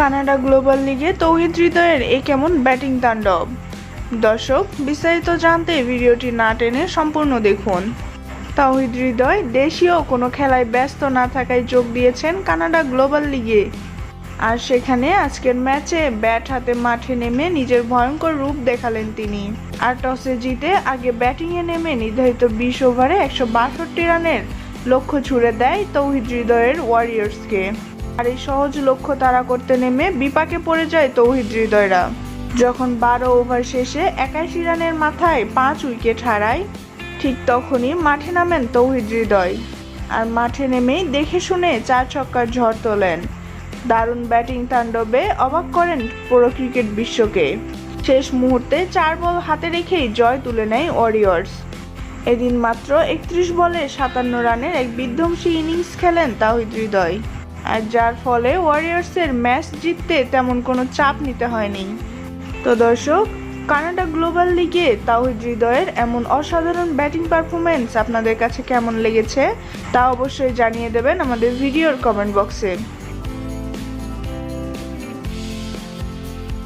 Canada global লিগে তৌহিদ হৃদয়ের এ কেমন ব্যাটিং তাণ্ডব? দর্শক, বিস্তারিত জানতে ভিডিওটি না টেনে সম্পূর্ণ দেখুন। তাওহিদ হৃদয় দেশীয় কোনো খেলায় ব্যস্ত না থাকায় যোগ দিয়েছেন কানাডা গ্লোবাল লিগে। আর সেখানে আজকের ম্যাচে ব্যাট হাতে মাঠে নেমে নিজের ভয়ঙ্কর রূপ দেখালেন তিনি। আর টসে জিতে আগে ব্যাটিংয়ে নেমে নির্ধারিত বিশ ওভারে একশো বাষট্টি রানের লক্ষ্য ছুড়ে দেয় তৌহিদ হৃদয়ের ওয়ারিয়ার্সকে। আর এই সহজ লক্ষ্য তারা করতে নেমে বিপাকে পড়ে যায় তৌহিদ হৃদয়রা। যখন বারো ওভার শেষে একাশি রানের মাথায় পাঁচ উইকেট হারায়, ঠিক তখনই মাঠে নামেন তৌহিদ হৃদয়। আর মাঠে নেমেই দেখে শুনে চার ছক্কার ঝড় তোলেন। দারুণ ব্যাটিং তাণ্ডবে অবাক করেন পুরো ক্রিকেট বিশ্বকে। শেষ মুহূর্তে চার বল হাতে রেখেই জয় তুলে নেয় ওয়ারিয়র্স। এদিন মাত্র একত্রিশ বলে সাতান্ন রানের এক বিধ্বংসী ইনিংস খেলেন তাহিদ হৃদয়। আর যার ফলে ওয়ারিয়ার্সের ম্যাচ জিততে তেমন কোনো চাপ নিতে হয়নি। তো দর্শক, কানাডা গ্লোবাল লিগে তাহিদ হৃদয়ের এমন অসাধারণ ব্যাটিং পারফরমেন্স আপনাদের কাছে কেমন লেগেছে তা অবশ্যই জানিয়ে দেবেন আমাদের ভিডিওর কমেন্ট বক্সে